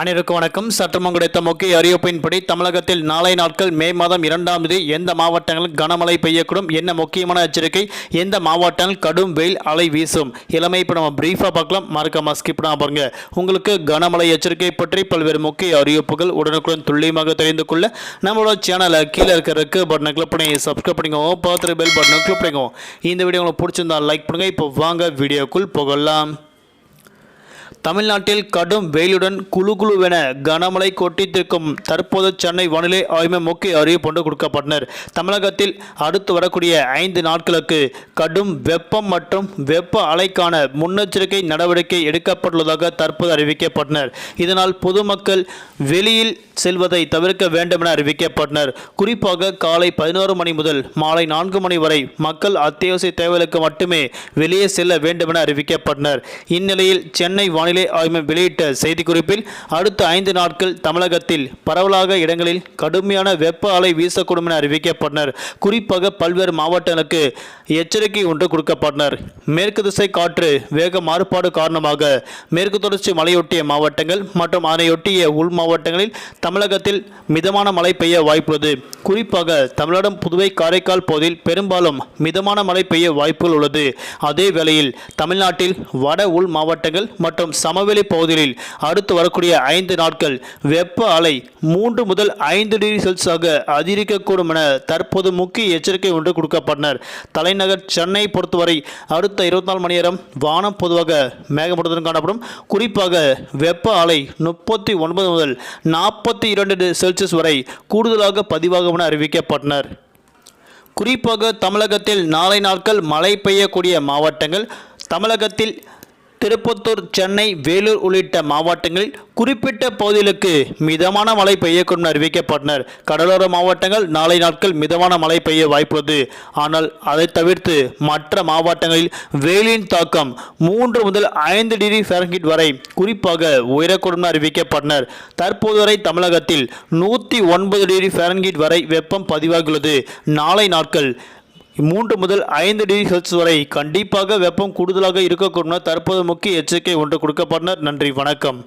அனைவருக்கும் வணக்கம். சற்றுமுன் கிடைத்த முக்கிய அறிவிப்பின்படி தமிழகத்தில் நாளை நாட்கள் மே மாதம் இரண்டாம் தேதி எந்த மாவட்டங்களில் கனமழை பெய்யக்கூடும்? என்ன முக்கியமான எச்சரிக்கை? எந்த மாவட்டங்கள் கடும் வெயில் அலை வீசும்? இளமை இப்போ நம்ம பிரீஃபாக பார்க்கலாம். மறக்காம ஸ்கிப் பண்ணாம பாருங்க. உங்களுக்கு கனமழை எச்சரிக்கை பற்றி பல்வேறு முக்கிய அறிவிப்புகள் உடனுக்குடன் துல்லியமாக தெரிந்து கொள்ள நம்மளோட சேனலை கீழே இருக்கிற ரெக்கு பட்டனை கிளிக் பண்ணி சப்ஸ்கிரைப் பண்ணிக்கோங்க. பார்த்துட்டு பெல் பட்டனை கிளிக் பண்ணிக்கோங்க. இந்த வீடியோ உங்களுக்கு பிடிச்சிருந்தா லைக் பண்ணுங்க. இப்போ வாங்க வீடியோக்குள் போகலாம். தமிழ்நாட்டில் கடும் வெயிலுடன் குழு குழுவென கனமழை கொட்டித்திருக்கும் தற்போது சென்னை வானிலை ஆய்வு முக்கிய அறிவிப்பு கொடுக்கப்பட்டனர். தமிழகத்தில் அடுத்து வரக்கூடிய ஐந்து நாட்களுக்கு கடும் வெப்பம் மற்றும் வெப்ப அலைக்கான முன்னெச்சரிக்கை நடவடிக்கை எடுக்கப்பட்டுள்ளதாக தற்போது அறிவிக்கப்பட்டனர். இதனால் பொதுமக்கள் வெளியில் செல்வதை தவிர்க்க வேண்டும் என அறிவிக்கப்பட்டனர். குறிப்பாக காலை பதினோரு மணி முதல் மாலை நான்கு மணி வரை மக்கள் அத்தியாவசிய தேவைகளுக்கு மட்டுமே வெளியே செல்ல வேண்டும் என அறிவிக்கப்பட்டனர். இந்நிலையில் சென்னை வானிலை ஆய்வு வெளியிட்ட செய்திக்குறிப்பில் அடுத்த ஐந்து நாட்கள் தமிழகத்தில் பரவலாக இடங்களில் கடுமையான வெப்ப அலை வீசக்கூடும் என அறிவிக்கப்பட்டனர். குறிப்பாக பல்வேறு மாவட்டங்களுக்கு எச்சரிக்கை ஒன்று கொடுக்கப்பட்டனர். மேற்கு திசை காற்று வேக மாறுபாடு காரணமாக மேற்கு தொடர்ச்சி மலையொட்டிய மாவட்டங்கள் மற்றும் அதனையொட்டிய உள் மாவட்டங்களில் தமிழகத்தில் மிதமான மழை பெய்ய வாய்ப்புள்ளது. குறிப்பாக தமிழகம் புதுவை காரைக்கால் பகுதியில் பெரும்பாலும் மிதமான மழை பெய்ய வாய்ப்புகள் உள்ளது. அதே வேளையில் தமிழ்நாட்டில் வட உள் மாவட்டங்கள் மற்றும் சமவெளி பகுதிகளில் அடுத்து வரக்கூடிய ஐந்து நாட்கள் வெப்ப அலை மூன்று முதல் ஐந்து டிகிரி செல்சியஸாக அதிகரிக்கக்கூடும் என தற்போது முக்கிய எச்சரிக்கை ஒன்று கொடுக்கப்பட்டனர். தலைநகர் சென்னை பொறுத்தவரை அடுத்த இருபத்தி நாலு மணி நேரம் வானம் பொதுவாக மேகமூட்டத்துடன் காணப்படும். குறிப்பாக வெப்ப அலை முப்பத்தி ஒன்பது முதல் நாற்பத்தி இரண்டு செல்சியஸ் வரை கூடுதலாக பதிவாகும் என அறிவிக்கப்பட்டனர். குறிப்பாக தமிழகத்தில் நாளை நாட்கள் மழை பெய்யக்கூடிய மாவட்டங்கள் தமிழகத்தில் திருப்பத்தூர் சென்னை வேலூர் உள்ளிட்ட மாவட்டங்களில் குறிப்பிட்ட பகுதிகளுக்கு மிதமான மழை பெய்யக்கூடும் அறிவிக்கப்பட்டனர். கடலோர மாவட்டங்கள் நாளை நாட்கள் மிதமான மழை பெய்ய வாய்ப்புள்ளது. ஆனால் அதை தவிர்த்து மற்ற மாவட்டங்களில் வெயிலின் தாக்கம் மூன்று முதல் ஐந்து டிகிரி ஃபாரன்ஹீட் வரை குறிப்பாக உயரக்கூடும் அறிவிக்கப்பட்டனர். தற்போது வரை தமிழகத்தில் நூற்றி ஒன்பது டிகிரி ஃபாரன்ஹீட் வரை வெப்பம் பதிவாகியுள்ளது. நாளை நாட்கள் மூன்று முதல் ஐந்து டிகிரி செல்சியஸ் வரை கண்டிப்பாக வெப்பம் கூடுதலாக இருக்கக்கூடும் தற்போது முக்கிய எச்சரிக்கை ஒன்று கொடுக்கப்பட்டனர். நன்றி வணக்கம்.